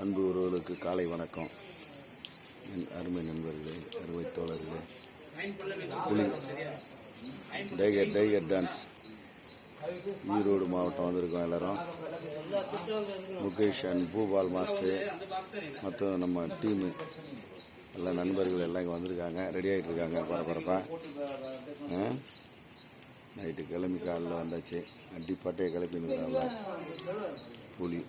அன்பு உறவுகளுக்கு காலை வணக்கம். என் அருமை நண்பர்களே அருமை தோழர்களே. புலி டைகர் டைகர் டான்ஸ். ஈரோடு மாவட்டம் வந்திருக்கோம் எல்லாரும். முகேஷ் அண்ட் பூபால் மாஸ்டர் மற்றும் நம்ம டீமு எல்லா நண்பர்கள் எல்லாம் இங்கே வந்திருக்காங்க. ரெடி ஆகிட்டு இருக்காங்க. பரபரப்பாக நைட்டு கிளம்பி காலைல வந்தாச்சு. அடி கிளப்பி கிளப்பின்னு புலி.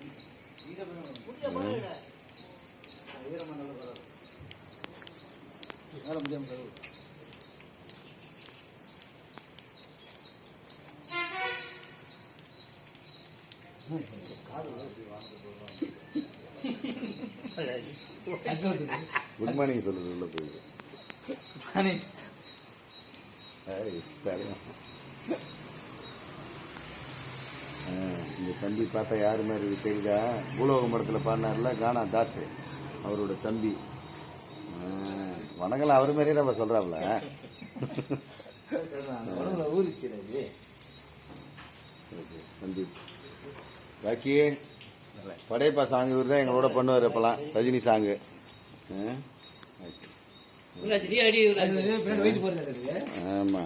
குட் மார்னிங் சொல்றது உள்ள போயிருக்கு ஏய், தெரியும். இந்த தம்பி பார்த்தா யாரு மாதிரி தெரியுதா? பூலோகம் படத்தில் பாடினார்ல கானா தாஸ் அவரோட தம்பி. வணங்கலாம் அவர் மாதிரியே தான் சொல்றாப்ல. ஓகே, சந்தீப். பாக்கி படையப்பா சாங் இவர் தான் எங்களோட பண்ணுவார் இப்பெல்லாம் ரஜினி சாங்கு ஆ? ஆமா.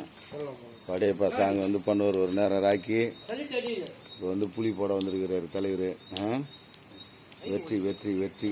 படையப்பா சாங் வந்து பண்ணுவார் ஒரு நேரம் ராக்கி. இப்போ வந்து புலி போட வந்திருக்கிறார் தலைவர் வெற்றி வெற்றி வெற்றி.